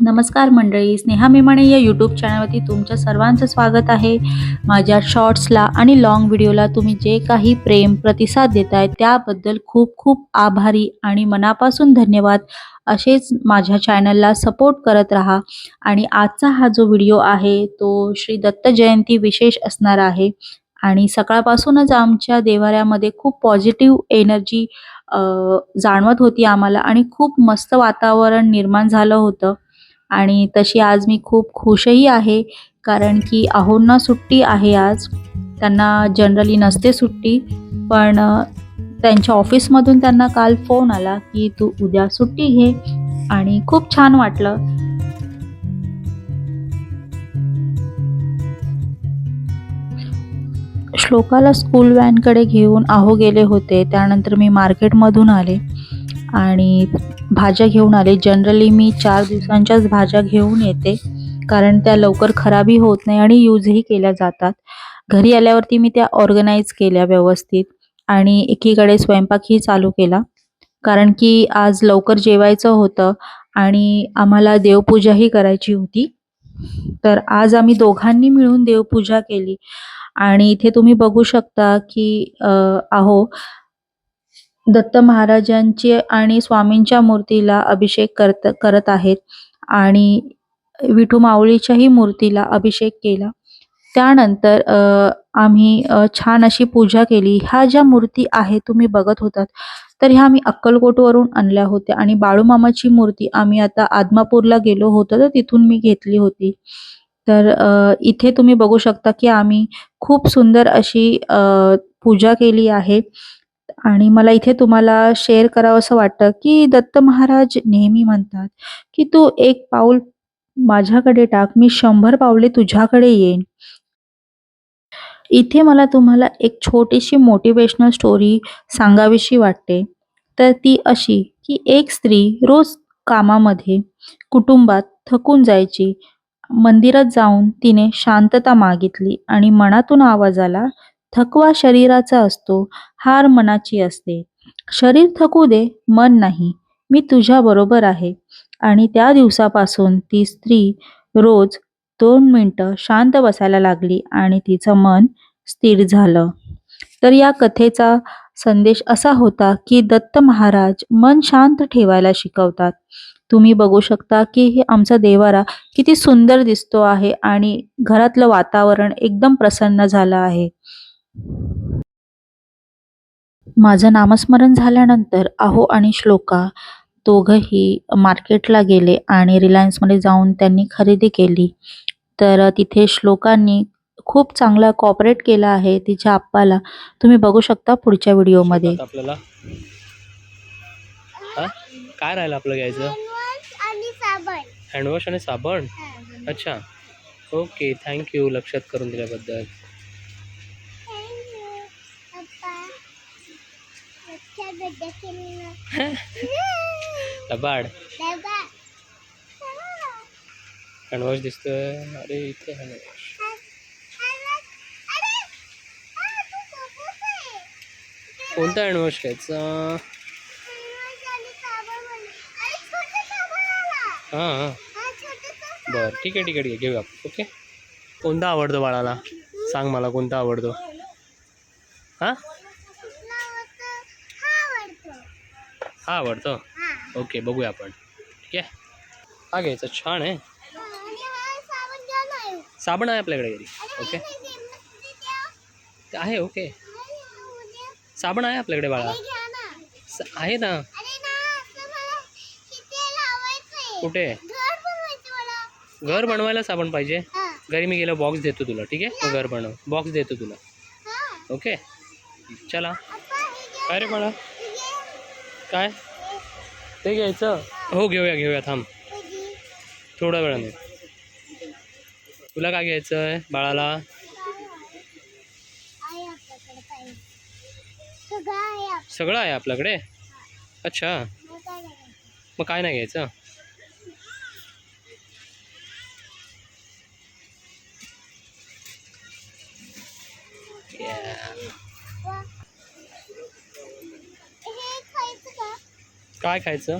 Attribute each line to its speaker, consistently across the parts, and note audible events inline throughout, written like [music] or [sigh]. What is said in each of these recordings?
Speaker 1: नमस्कार मंडळी स्नेहा मेमाणे या यूट्यूब चॅनलवरती तुमच्या सर्वांचं स्वागत आहे. माझ्या शॉर्ट्सला आणि लॉंग व्हिडिओला तुम्ही जे काही प्रेम प्रतिसाद देताय त्याबद्दल खूप खूप आभारी आणि मनापासून धन्यवाद. असेच माझ्या चॅनलला सपोर्ट करत राहा. आणि आजचा हा जो व्हिडिओ आहे तो श्री दत्त जयंती विशेष असणार आहे. आणि सकाळपासूनच आमच्या देवाऱ्यामध्ये खूप पॉझिटिव्ह एनर्जी जाणवत होती आम्हाला आणि खूप मस्त वातावरण निर्माण झालं होतं. आणि तशी आज मी खूप खुशही आहे कारण की आहोंना सुट्टी आहे आज. त्यांना जनरली नसते सुट्टी पण त्यांच्या ऑफिसमधून त्यांना काल फोन आला की तू उद्या सुट्टी घे आणि खूप छान वाटलं. श्लोकाला स्कूल व्हॅनकडे घेऊन आहो गेले होते त्यानंतर मी मार्केटमधून आले. आणि भाज्या घेऊन आले. जनरली मी चार दिवसांच्याच भाज्या घेऊन येते कारण त्या लवकर खराबही होत नाही आणि यूजही केल्या जातात. घरी आल्यावरती मी त्या ऑर्गनाईज केल्या व्यवस्थित आणि एकीकडे स्वयंपाकही चालू केला. कारण की आज लवकर जेवायचं होतं आणि आम्हाला देवपूजाही करायची होती. तर आज आम्ही दोघांनी मिळून देवपूजा केली. आणि इथे तुम्ही बघू शकता की अ, आहो दत्त महाराजांची आणि स्वामींच्या मूर्तीला अभिषेक करत करत आहेत. आणि विठू माऊलीच्याही मूर्तीला अभिषेक केला. त्यानंतर आम्ही छान अशी पूजा केली. ह्या ज्या मूर्ती आहेत तुम्ही बघत होतात तर ह्या आम्ही अक्कलकोटवरून आणल्या होत्या. आणि बाळूमामाची मूर्ती आम्ही आता आदमापूरला गेलो होतो तर तिथून मी घेतली होती. तर इथे तुम्ही बघू शकता की आम्ही खूप सुंदर अशी पूजा केली आहे. आणि मला इथे तुम्हाला शेअर करावंसं वाटतं की दत्त महाराज नेहमी म्हणतात की तू एक पाऊल माझ्याकडे टाक मी शंभर पावले तुझ्याकडे येईन. इथे मला तुम्हाला एक छोटीशी मोटिवेशनल स्टोरी सांगावीशी वाटते. तर ती अशी की एक स्त्री रोज कामामध्ये कुटुंबात थकून जायची. मंदिरात जाऊन तिने शांतता मागितली आणि मनातून आवाज आला थकवा शरीराचा असतो हार मनाची असते. शरीर थकू दे मन नाही. मी तुझ्या बरोबर आहे. आणि त्या दिवसापासून ती स्त्री रोज दोन मिनटं शांत बसायला लागली आणि तिचं मन स्थिर झालं. तर या कथेचा संदेश असा होता की दत्त महाराज मन शांत ठेवायला शिकवतात. तुम्ही बघू शकता की हे आमचा देवारा किती सुंदर दिसतो आहे आणि घरातलं वातावरण एकदम प्रसन्न झालं आहे. माझं नामस्मरण झाल्यानंतर आहो आणि श्लोका दोघंही मार्केटला गेले आणि रिलायन्समध्ये जाऊन त्यांनी खरेदी केली. तर तिथे श्लोकांनी खूप चांगला कॉपरेट केला आहे तिच्या आप्पाला. तुम्ही बघू शकता पुढच्या व्हिडिओमध्ये.
Speaker 2: आपल्याला? हा? काय राहिलं आपलं घ्यायचं?
Speaker 3: हँडवॉश आणि साबण?
Speaker 2: हँडवॉश आणि साबण अच्छा. ओके थँक्यू लक्षात करून दिल्याबद्दल
Speaker 3: थँक्यू पप्पा लक्षात बद्दल केलं [laughs]
Speaker 2: लबाड. हँडवॉश दिसतोय. अरे इथे हँडवॉश कोणता हँडवॉश घ्यायचा? हां हां. बरं ठीक आहे ठीक आहे ठीक आहे. घेऊया. आपण ओके. कोणता आवडतो बाळाला? सांग मला कोणता आवडतो. हां? हा आवडतो. ओके बघूया आपण. ठीक आहे? हा घ्यायचा. छान आहे. साबण आहे आपल्याकडे घरी. ओके. ते आहे ओके. साबण आहे आपल्याकडे बाळा. स- आहे ना. कुठे? घर बनवायला साबण पाहिजे. घरी मी गेलो बॉक्स देतो तुला ठीक आहे? घर बनव. बॉक्स देतो तुला. ओके? चला. काय रे बाळा. काय? ते घ्यायचं? हो घेऊया घेऊया थांब. थोड्या वेळाने. तुला काय घ्यायचं आहे बाळाला? सगळं आहे आपल्याकडे? अच्छा. मग काय नाही घ्यायचं? Yeah. काय खायचं?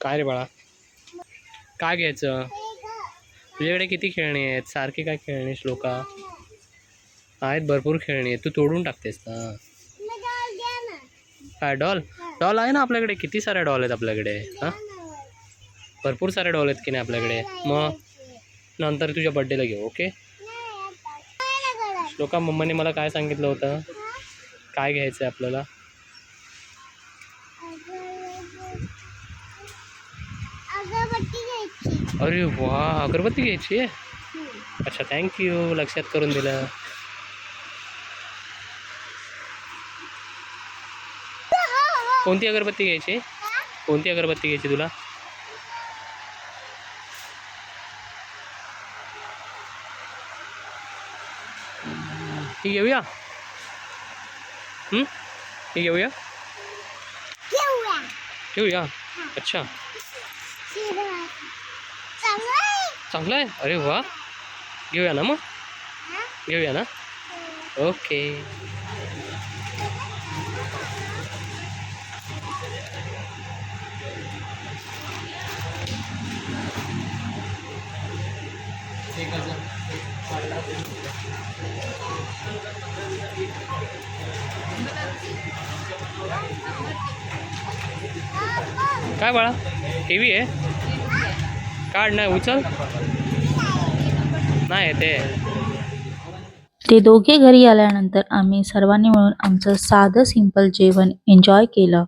Speaker 2: काय रे बाळा? काय घ्यायचं? तुझ्याकडे किती खेळणी आहेत? सारखी काय खेळणी श्लोका? आहेत भरपूर खेळणी आहेत. तू तोडून टाकतेस ना? काय डॉल? डॉल आहे ना आपल्याकडे? किती साऱ्या डॉल आहेत आपल्याकडे? हां? भरपूर सारे डॉल आहेत की नाही आपल्याकडे? मग नंतर तुझ्या बड्डेला घेऊ ओके श्लोका मम्माने मला काय सांगितलं होतं? काय घ्यायचं आहे आपल्याला? अरे वा अगरबत्ती घ्यायची? अच्छा थँक्यू लक्षात करून दिलं. कोणती अगरबत्ती घ्यायची? कोणती अगरबत्ती घ्यायची तुला? ही घेऊया. हं? घेऊया.
Speaker 3: घेऊया.
Speaker 2: अच्छा.
Speaker 3: चांगलं आहे
Speaker 2: चांगलं आहे अरे वा घेऊया ना मग
Speaker 3: हा?
Speaker 2: घेऊया ना ओके काय बाळा हेवी आहे. काढ नाही उचल. नाही ते.
Speaker 1: ते दोघे घरी आल्यानंतर आम्ही सर्वांनी मिळून आमचं साधं सिंपल जेवण एन्जॉय केलं.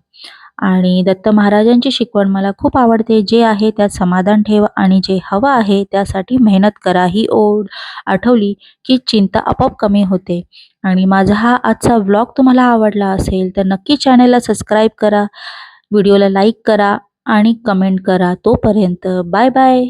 Speaker 1: आणि दत्त महाराजांची शिकवण मला खूप आवडते. जे आहे त्यात समाधान ठेवा आणि जे हवं आहे त्यासाठी मेहनत करा. ही ओढ आठवली की चिंता आपोआप कमी होते. आणि माझा हा आजचा व्लॉग तुम्हाला आवडला असेल तर नक्की चॅनलला सबस्क्राईब करा. व्हिडिओला लाईक करा. आणि कमेंट करा तोपर्यंत बाय बाय.